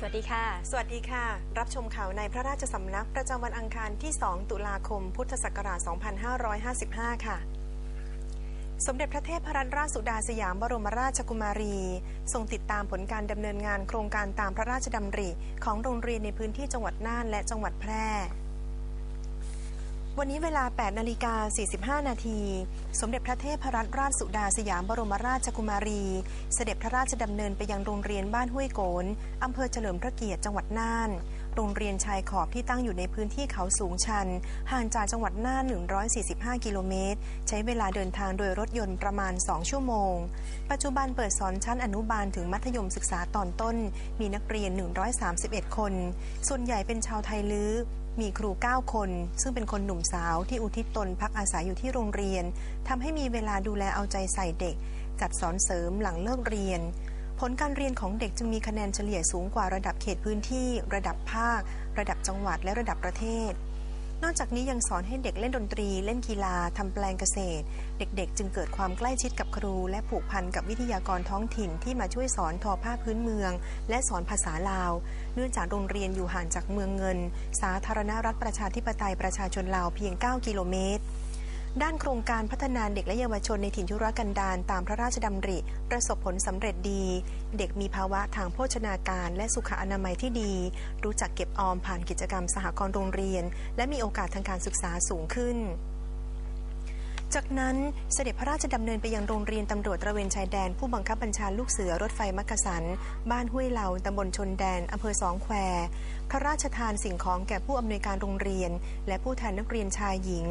สวัสดีค่ะ สวัสดีค่ะ รับชมข่าวในพระราชสำนักประจำวันอังคารที่ 2 ตุลาคม พุทธศักราช 2555 ค่ะ สมเด็จพระเทพรัตนราชสุดาสยามบรมราชกุมารี ทรงติดตามผลการดำเนินงานโครงการตามพระราชดำริ ของโรงเรียนในพื้นที่จังหวัดน่านและจังหวัดแพร่ วันนี้เวลา 8 นาฬิกา 45 นาที สมเด็จพระเทพรัตนราชสุดาสยามบรมราชกุมารี เสด็จพระราชดำเนินไปยังโรงเรียนบ้านห้วยโกนอำเภอเฉลิมพระเกียรติจังหวัดน่าน โรงเรียนชายขอบที่ตั้งอยู่ในพื้นที่เขาสูงชัน ห่างจากจังหวัดน่าน 145 กิโลเมตร ใช้เวลาเดินทางโดยรถยนต์ประมาณ 2 ชั่วโมง ปัจจุบันเปิดสอนชั้นอนุบาลถึงมัธยมศึกษาตอนต้น มีนักเรียน 131 คน ส่วนใหญ่เป็นชาวไทยลื้อ มีครู 9 คน ซึ่งเป็นคนหนุ่มสาวที่อุทิศตนพักอาศัยอยู่ที่โรงเรียนทำให้มีเวลาดูแลเอาใจใส่เด็ก จัดสอนเสริมหลังเลิกเรียน ผลการเรียนของเด็กจึงมีคะแนนเฉลี่ยสูงกว่าระดับเขตพื้นที่ ระดับภาค ระดับจังหวัดและระดับประเทศ นอกจากนี้ยังสอนให้เด็กเล่นดนตรี เล่นกีฬาทำแปลงเกษตร เด็กๆ จึงเกิดความใกล้ชิดกับครู และผูกพันกับวิทยากรท้องถิ่นที่มาช่วยสอนทอผ้าพื้นเมือง และสอนภาษาลาว เนื่องจากโรงเรียนอยู่ห่างจากเมืองเงิน สาธารณรัฐประชาธิปไตยประชาชนลาวเพียง 9 กิโลเมตร ด้านโครงการพัฒนาเด็กและเยาวชนในถิ่นทุรกันดารตามพระราชดำริ ประสบผลสำเร็จดี เด็กมีภาวะทางโภชนาการและสุขอนามัยที่ดี รู้จักเก็บออมผ่านกิจกรรมสหกรณ์โรงเรียน และมีโอกาสทางการศึกษาสูงขึ้นจากนั้นเสด็จพระราชดำเนินไปยังโรงเรียนตำรวจตระเวนชายแดน ผู้บังคับบัญชาลูกเสือรถไฟมักกะสัน บ้านห้วยเหลาตำบลชนแดนอำเภอสองแคว พระราชทานสิ่งของแก่ผู้อำนวยการโรงเรียน และผู้แทนนักเรียนชายหญิง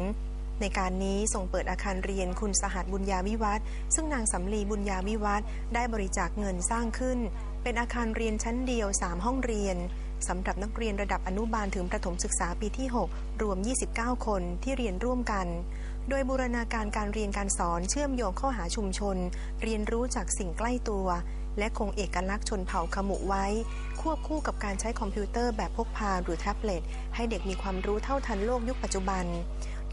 ในการนี้ส่งเปิดอาคารเรียนคุณสหัสบุญญาวิวัฒน์ซึ่งนางสำลีบุญญาวิวัฒน์ได้บริจาคเงินสร้างขึ้น เป็นอาคารเรียนชั้นเดียว 3 ห้องเรียนสำหรับนักเรียนระดับอนุบาลถึงประถมศึกษาปีที่ 6 รวม 29 คนที่เรียนร่วมกัน โดยบูรณาการการเรียนการสอนเชื่อมโยงข้าหาชุมชน เรียนรู้จากสิ่งใกล้ตัว และคงเอกลักษณ์ชนเผ่าขมุไว้ ควบคู่กับการใช้คอมพิวเตอร์แบบพกพาหรือแท็บเล็ต ให้เด็กมีความรู้เท่าทันโลกยุคปัจจุบัน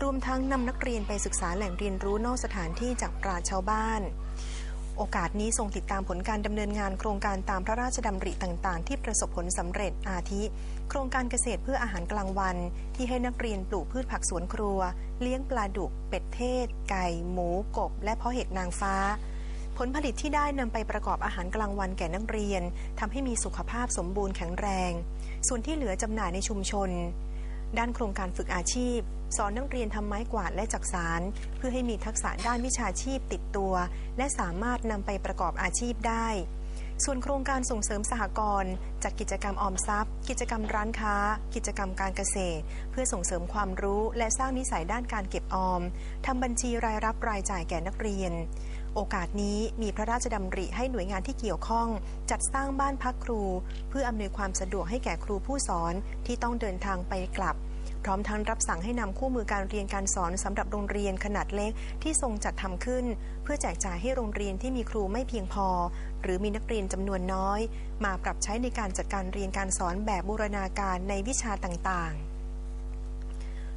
รวมทั้งนำนักเรียนไปศึกษาแหล่งเรียนรู้นอกสถานที่จากปราชชาวบ้าน โอกาสนี้ทรงติดตามผลการดำเนินงานโครงการตามพระราชดำริต่าง ๆ ที่ประสบผลสำเร็จอาทิ โครงการเกษตรเพื่ออาหารกลางวัน ที่ให้นักเรียนปลูกพืชผักสวนครัว เลี้ยงปลาดุก เป็ดเทศ ไก่ หมู กบ และเพาะเห็ดนางฟ้าผลผลิตที่ได้นำไปประกอบอาหารกลางวันแก่นักเรียนทำให้มีสุขภาพสมบูรณ์แข็งแรง ส่วนที่เหลือจำหน่ายในชุมชน ด้านโครงการฝึกอาชีพ สอนนักเรียนทำไม้กวาดและจักสาร เพื่อให้มีทักษะด้านวิชาชีพติดตัว และสามารถนำไปประกอบอาชีพได้ ส่วนโครงการส่งเสริมสหกรณ์จัดกิจกรรมออมทรัพย์ กิจกรรมร้านค้า กิจกรรมการเกษตร เพื่อส่งเสริมความรู้และสร้างนิสัยด้านการเก็บออมทำบัญชีรายรับรายจ่ายแก่นักเรียนโอกาสนี้มีพระราชดำริให้หน่วยงานที่เกี่ยวข้อง จัดสร้างบ้านพักครู เพื่ออำนวยความสะดวกให้แก่ครูผู้สอนที่ต้องเดินทางไปกลับ พร้อมทั้งรับสั่งให้นำคู่มือการเรียนการสอนสำหรับโรงเรียนขนาดเล็กที่ทรงจัดทำขึ้น เพื่อแจกจ่ายให้โรงเรียนที่มีครูไม่เพียงพอ หรือมีนักเรียนจำนวนน้อย มาปรับใช้ในการจัดการเรียนการสอนแบบบูรณาการในวิชาต่างๆ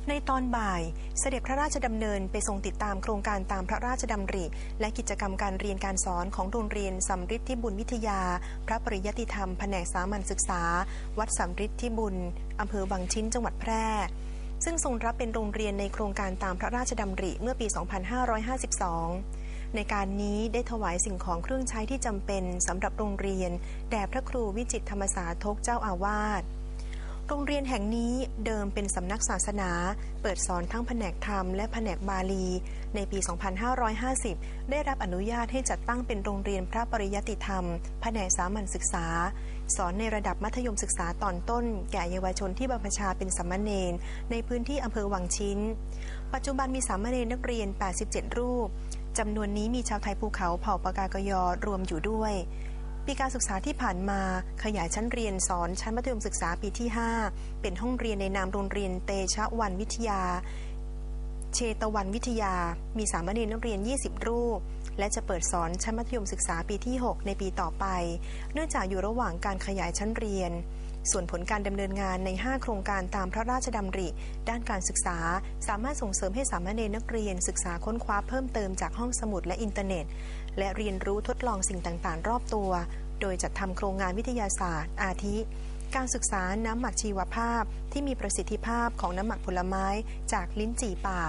ในตอนบ่ายเสด็จพระราชดำเนินไปทรงติดตามโครงการตามพระราชดำริ และกิจกรรมการเรียนการสอนของโรงเรียนสำริดที่บุญวิทยา พระปริยติธรรมแผนกสามัญศึกษา วัดสำริดที่บุญอำเภอวังชิ้นจังหวัดแพร่ซึ่งทรงรับเป็นโรงเรียนในโครงการตามพระราชดำริเมื่อปี 2552 ในการนี้ได้ถวายสิ่งของเครื่องใช้ที่จำเป็นสำหรับโรงเรียน แด่พระครูวิจิตธรรมสาทกเจ้าอาวาส โรงเรียนแห่งนี้เดิมเป็นสำนักศาสนา เปิดสอนทั้งแผนกธรรมและแผนกบาลี ในปี 2550 ได้รับอนุญาตให้จัดตั้งเป็นโรงเรียนพระปริยติธรรม แผนกสามัญศึกษา สอนในระดับมัธยมศึกษาตอนต้น แก่เยาวชนที่บรรพชาเป็นสามเณรในพื้นที่อำเภอวังชิ้น ปัจจุบันมีสามเณรนักเรียน 87 รูปจำนวนนี้มีชาวไทยภูเขาเผ่าปากากยอรวมอยู่ด้วย ปีการศึกษาที่ผ่านมาขยายชั้นเรียนสอนชั้นมัธยมศึกษาปีที่ 5 เป็นห้องเรียนในนามโรงเรียนเตชะวันวิทยา เชตวันวิทยา มีสามเณรนักเรียน 20 รูป และจะเปิดสอนชั้นมัธยมศึกษาปีที่ 6 ในปีต่อไป เนื่องจากอยู่ระหว่างการขยายชั้นเรียน ส่วนผลการดำเนินงานใน 5 โครงการตามพระราชดำริ ด้านการศึกษา สามารถส่งเสริมให้สามเณรนักเรียนศึกษาค้นคว้าเพิ่มเติมจากห้องสมุดและอินเทอร์เน็ต และเรียนรู้ทดลองสิ่งต่างๆ รอบตัว โดยจัดทำโครงงานวิทยาศาสตร์ อาทิ การศึกษาน้ำหมักชีวภาพที่มีประสิทธิภาพของน้ำหมักผลไม้จากลิ้นจี่ป่า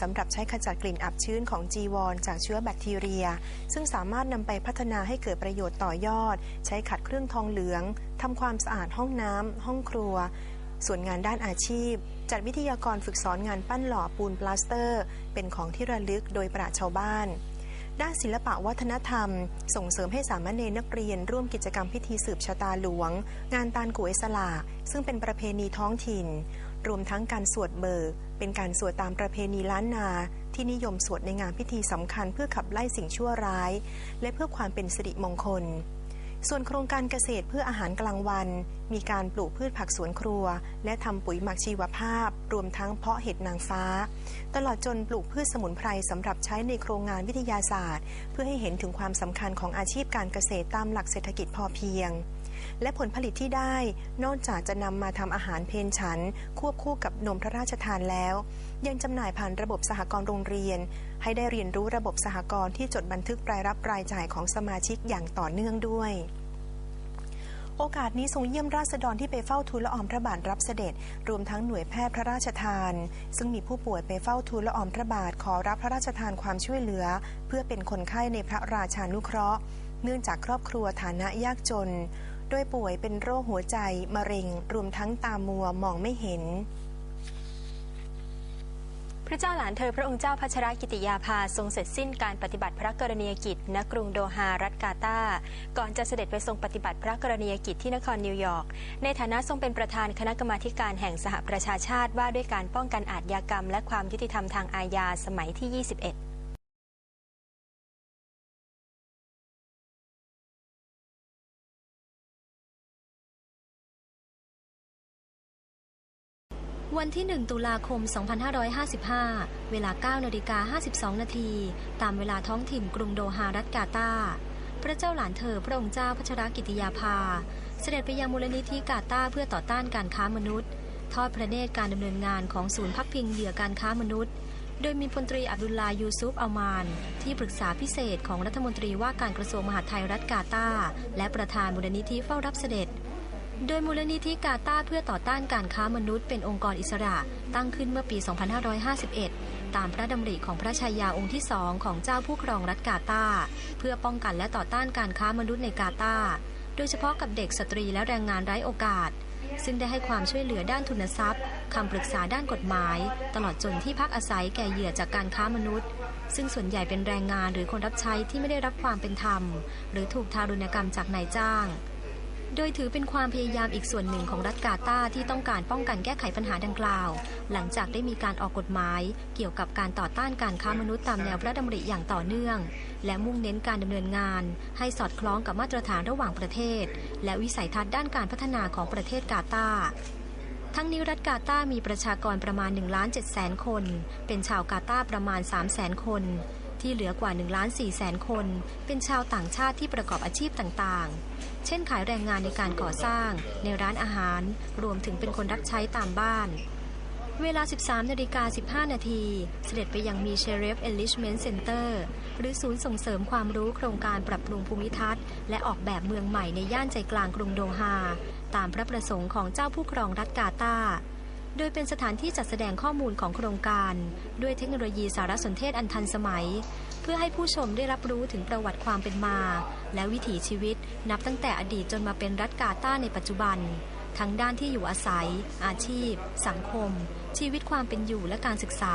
สำหรับใช้ขจัดกลิ่นอับชื้นของจีวร จากเชื้อแบคทีเรีย ซึ่งสามารถนำไปพัฒนาให้เกิดประโยชน์ต่อยอด ใช้ขัดเครื่องทองเหลืองทำความสะอาดห้องน้ำห้องครัว ส่วนงานด้านอาชีพ จัดวิทยากรฝึกสอนงานปั้นหล่อปูนปลาสเตอร์ เป็นของที่ระลึกโดยปราชญ์ชาวบ้าน ด้านศิลปะวัฒนธรรม ส่งเสริมให้สามเณรนักเรียน ร่วมกิจกรรมพิธีสืบชะตาหลวง งานตานกวยสลาซึ่งเป็นประเพณีท้องถิ่น รวมทั้งการสวดเบิกเป็นการสวดตามประเพณีล้านนา ที่นิยมสวดในงานพิธีสำคัญเพื่อขับไล่สิ่งชั่วร้าย และเพื่อความเป็นสิริมงคล ส่วนโครงการเกษตรเพื่ออาหารกลางวัน มีการปลูกพืชผักสวนครัว และทำปุ๋ยหมักชีวภาพ รวมทั้งเพาะเห็ดนางฟ้า ตลอดจนปลูกพืชสมุนไพรสำหรับใช้ในโครงงานวิทยาศาสตร์ เพื่อให้เห็นถึงความสำคัญของอาชีพการเกษตรตามหลักเศรษฐกิจพอเพียง และผลผลิตที่ได้ นอกจากจะนำมาทำอาหารเพนฉัน ควบคู่กับนมพระราชทานแล้ว ยังจำหน่ายผ่านระบบสหกรณ์โรงเรียน ให้ได้เรียนรู้ระบบสหกรณ์ที่จดบันทึกรายรับรายจ่ายของสมาชิกอย่างต่อเนื่องด้วยโอกาสนี้ทรงเยี่ยมราษฎรที่ไปเฝ้าทูลละอองพระบาทรับเสด็จ รวมทั้งหน่วยแพทย์พระราชทาน ซึ่งมีผู้ป่วยไปเฝ้าทูลละอองพระบาทขอรับพระราชทานความช่วยเหลือ เพื่อเป็นคนไข้ในพระราชานุเคราะห์ เนื่องจากครอบครัวฐานะยากจน โดยป่วยเป็นโรคหัวใจ มะเร็ง รวมทั้งตามัวมองไม่เห็น พระเจ้าหลานเธอพระองค์เจ้าพัชรกิติยาภาทรงเสร็จสิ้นการปฏิบัติพระกรณียกิจณกรุงโดฮารัฐกาตาก่อนจะเสด็จไปทรงปฏิบัติพระกรณียกิจที่นครนิวยอร์กในฐานะทรงเป็นประธานคณะกรรมาการแห่งสหประชาชาติว่าด้วยการป้องกันอาชญากรรม และความยุติธรรมทางอาญาสมัยที่ 21 วันที่ 1 ตุลาคม 2555 เวลา 9นาฬิกา52 นาที ตามเวลาท้องถิ่นกรุงโดฮารัฐกาตา พระเจ้าหลานเธอพระองค์เจ้าพัชรกิติยาภา เสด็จไปยังมูลนิธิกาตาเพื่อต่อต้านการค้ามนุษย์ ทอดพระเนตรการดำเนินงานของศูนย์พักพิงเหยื่อการค้ามนุษย์ โดยมีพลตรีอับดุลลายูซุฟอัลมาน ที่ปรึกษาพิเศษของรัฐมนตรีว่าการกระทรวงมหาดไทยรัฐกาตา และประธานมูลนิธิเฝ้ารับเสด็จ โดยมูลนิธิกาตาเพื่อต่อต้านการค้ามนุษย์เป็นองค์กรอิสระ ตั้งขึ้นเมื่อปี 2551 ตามพระดำริของพระชายาองค์ที่สองของเจ้าผู้ครองรัฐกาตา เพื่อป้องกันและต่อต้านการค้ามนุษย์ในกาตา โดยเฉพาะกับเด็กสตรีและแรงงานไร้โอกาส ซึ่งได้ให้ความช่วยเหลือด้านทุนทรัพย์คำปรึกษาด้านกฎหมาย ตลอดจนที่พักอาศัยแก่เหยื่อจากการค้ามนุษย์ ซึ่งส่วนใหญ่เป็นแรงงานหรือคนรับใช้ที่ไม่ได้รับความเป็นธรรม หรือถูกทารุณกรรมจากนายจ้าง โดยถือเป็นความพยายามอีกส่วนหนึ่งของรัฐกาตาที่ต้องการป้องกันแก้ไขปัญหาดังกล่าว หลังจากได้มีการออกกฎหมาย เกี่ยวกับการต่อต้านการค้ามนุษย์ตามแนวพระดำริอย่างต่อเนื่อง และมุ่งเน้นการดำเนินงาน ให้สอดคล้องกับมาตรฐานระหว่างประเทศ และวิสัยทัศน์ด้านการพัฒนาของประเทศกาตาทั้งนี้รัฐกาตามีประชากรประมาณ1ล้าน7แสนคน เป็นชาวกาตาประมาณ3แสนคน ที่เหลือกว่า1ล้าน4แสนคน เป็นชาวต่างชาติที่ประกอบอาชีพต่างๆ เช่นขายแรงงานในการก่อสร้าง ในร้านอาหาร รวมถึงเป็นคนรับใช้ตามบ้าน เวลา 13นาฬิกา15 นาที เสด็จไปยังมีเชเรฟเอลิชเมนต์เซ็นเตอร์หรือศูนย์ส่งเสริมความรู้โครงการปรับปรุงภูมิทัศน์ และออกแบบเมืองใหม่ในย่านใจกลางกรุงโดฮา ตามพระประสงค์ของเจ้าผู้ครองรัฐกาตาโดยเป็นสถานที่จัดแสดงข้อมูลของโครงการ ด้วยเทคโนโลยีสารสนเทศอันทันสมัย เพื่อให้ผู้ชมได้รับรู้ถึงประวัติความเป็นมา และวิถีชีวิตนับตั้งแต่อดีตจนมาเป็นรัฐกาตาในปัจจุบัน ทั้งด้านที่อยู่อาศัย อาชีพ สังคม ชีวิตความเป็นอยู่และการศึกษา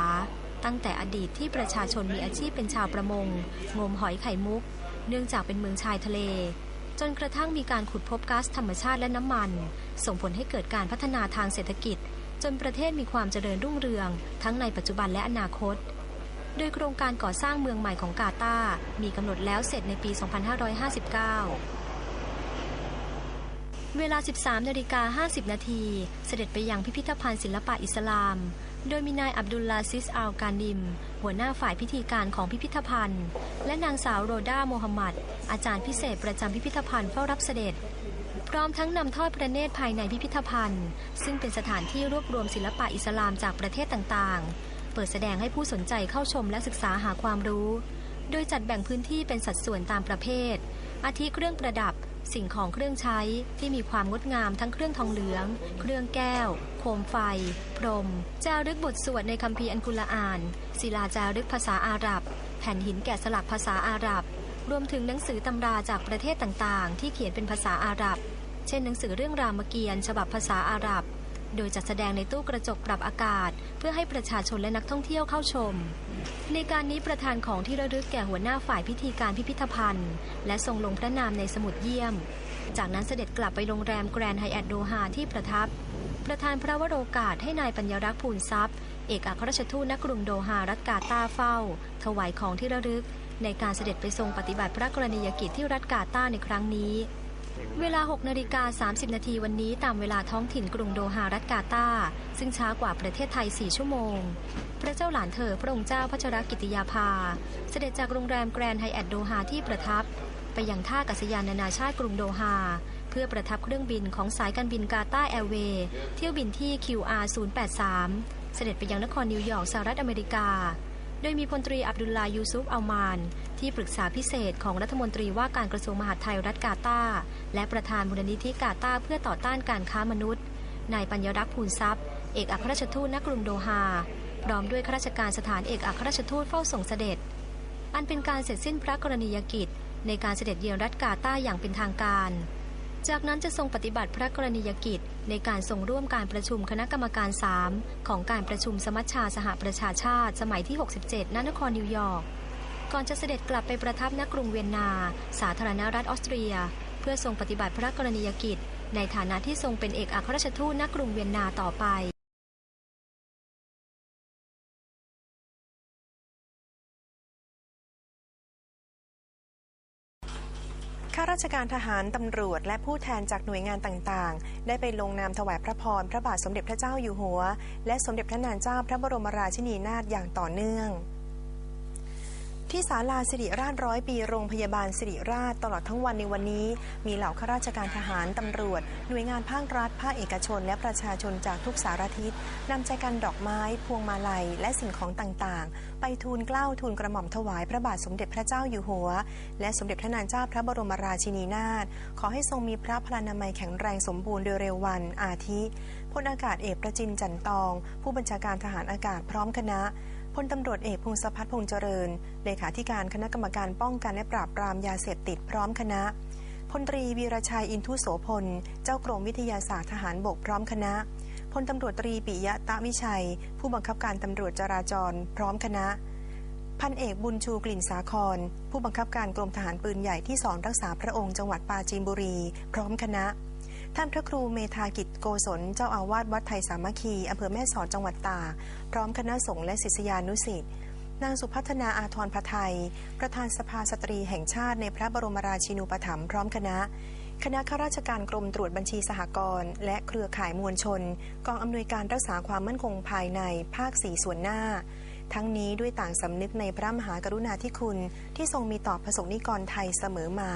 ตั้งแต่อดีตที่ประชาชนมีอาชีพเป็นชาวประมง งมหอยไข่มุก เนื่องจากเป็นเมืองชายทะเล จนกระทั่งมีการขุดพบก๊าซธรรมชาติและน้ำมัน ส่งผลให้เกิดการพัฒนาทางเศรษฐกิจ จนประเทศมีความเจริญรุ่งเรือง ทั้งในปัจจุบันและอนาคต โดยโครงการก่อสร้างเมืองใหม่ของกาตาร์มีกำหนดแล้วเสร็จในปี 2559 เวลา 13นาฬิกา50 นาทีเสด็จไปยังพิพิธภัณฑ์ศิลปะอิสลาม โดยมีนายอับดุลลาซิสอัลกานิม หัวหน้าฝ่ายพิธีการของพิพิธภัณฑ์ และนางสาวโรดาโมฮัมหมัด อาจารย์พิเศษประจำพิพิธภัณฑ์เฝ้ารับเสด็จพร้อมทั้งนำทอดพระเนตรภายในพิพิธภัณฑ์ ซึ่งเป็นสถานที่รวบรวมศิลปะอิสลามจากประเทศต่างๆ ปิดแสดงให้ผู้สนใจเข้าชมและศึกษาหาความรู้ โดยจัดแบ่งพื้นที่เป็นสัดส่วนตามประเภท อาทิเครื่องประดับ สิ่งของเครื่องใช้ที่มีความงดงามทั้งเครื่องทองเหลือง เครื่องแก้ว โคมไฟ พรม จารึกบทสวดในคัมภีร์อันกุรอาน ศิลาจารึกภาษาอาหรับ แผ่นหินแกะสลักภาษาอาหรับ รวมถึงหนังสือตำราจากประเทศต่างๆ ที่เขียนเป็นภาษาอาหรับ เช่น หนังสือเรื่องรามเกียรติ์ฉบับภาษาอาหรับ โดยจัดแสดงในตู้กระจกปรับอากาศ เพื่อให้ประชาชนและนักท่องเที่ยวเข้าชม ในการนี้ประธานของที่ระลึกแก่หัวหน้าฝ่ายพิธีการพิพิธภัณฑ์ และทรงลงพระนามในสมุดเยี่ยม จากนั้นเสด็จกลับไปโรงแรมแกรนด์ไฮแอทโดฮาที่ประทับ ประธานพระวโรกาสให้นายปัญญรักษ์ภูลทรัพย์ เอกอัครราชทูตณกรุงโดฮารัฐกาตาเฝ้า ถวายของที่ระลึก ในการเสด็จไปทรงปฏิบัติพระกรณียกิจที่รัฐกาตาในครั้งนี้ เวลา 6นาฬิกา30 นาทีวันนี้ตามเวลาท้องถิ่นกรุงโดฮารัฐกาตา ซึ่งช้ากว่าประเทศไทย 4 ชั่วโมง พระเจ้าหลานเธอพระองค์เจ้าพัชรกิติยาภา เสด็จจากโรงแรมแกรนด์ไฮแอทโดฮาที่ประทับ ไปยังท่าอากาศยานนานาชาติกรุงโดฮา เพื่อประทับเครื่องบินของสายการบินกาตาแอร์เวย์เที่ยวบินที่ QR 083 เสด็จไปยังนครนิวยอร์กสหรัฐอเมริกา โดยมีพลตรีอับดุลลายูซุฟอัลมาน ที่ปรึกษาพิเศษของรัฐมนตรีว่าการกระทรวงมหาดไทยรัฐกาตาและประธานมูลนิธิกาตาเพื่อต่อต้านการค้ามนุษย์ นายปัญญรักษ์ภูลทรัพย์ เอกอัครราชทูตณกรุงโดฮา พร้อมด้วยข้าราชการสถานเอกอัครราชทูตเฝ้าส่งเสด็จ อันเป็นการเสร็จสิ้นพระกรณียกิจ ในการเสด็จเยือนรัฐกาตาอย่างเป็นทางการ จากนั้นจะทรงปฏิบัติพระกรณียกิจ ในการทรงร่วมการประชุมคณะกรรมการ 3 ของการประชุมสมัชชาสหประชาชาติ สมัยที่ 67 ณ นครนิวยอร์ก ก่อนจะเสด็จกลับไปประทับณกรุงเวียนนา สาธารณรัฐออสเตรีย เพื่อทรงปฏิบัติพระกรณียกิจ ในฐานะที่ทรงเป็นเอกอัครราชทูตณกรุงเวียนนาต่อไป ราชการทหารตำรวจ และผู้แทนจากหน่วยงานต่างๆ ได้ไปลงนามถวายพระพรพระบาทสมเด็จพระเจ้าอยู่หัว และสมเด็จพระนางเจ้าพระบรมราชินีนาถอย่างต่อเนื่อง ที่ศาลาสิริราชร้อยปีโรงพยาบาลสิริราชตลอดทั้งวันในวันนี้ มีเหล่าข้าราชการทหารตำรวจ หน่วยงานภาครัฐ ภาคเอกชน และประชาชนจากทุกสารทิศนำใจกันดอกไม้ พวงมาลัย และสิ่งของต่างๆ ไปทูลเกล้าทูลกระหม่อมถวายพระบาทสมเด็จพระเจ้าอยู่หัว และสมเด็จพระนางเจ้าพระบรมราชินีนาถขอให้ทรงมีพระพลานามัยแข็งแรงสมบูรณ์โดยเร็ววันอาทิพลอากาศเอกประจินจันตอง ผู้บัญชาการทหารอากาศพร้อมคณะ ลตำรวจเอกพงศพัฒน์พงษ์เจริญ เลขาธิการคณะกรรมการป้องกันและปราบปรามยาเสพติดพร้อมคณะ พลตรีวีรชัยอินทุโสพล เจ้ากรมวิทยาศาสตร์ทหารบกพร้อมคณะ พลตำรวจตรีปิยะตะวิชัย ผู้บังคับการตำรวจจราจร พร้อมคณะ พันเอกบุญชูกลิ่นสาคร ผู้บังคับการกรมทหารปืนใหญ่ที่สอนรักษาพระองค์จังหวัดปราจีนบุรี พร้อมคณะ ท่านพระครูเมธากิจโกศลเจ้าอาวาสวัดไทยสามัคคีอำเภอแม่สอดจังหวัดตากพร้อมคณะสงฆ์และศิษยานุศิษย์นางสุพัฒนาอาทรพไทย ประธานสภาสตรีแห่งชาติในพระบรมราชินูปถัมภ์พร้อมคณะ คณะข้าราชการกรมตรวจบัญชีสหกรณ์และเครือข่ายมวลชน กองอำนวยการรักษาความมั่นคงภายในภาคสี่ส่วนหน้า ทั้งนี้ด้วยต่างสำนึกในพระมหากรุณาธิคุณที่ทรงมีต่อประสงค์นิกรไทยเสมอมา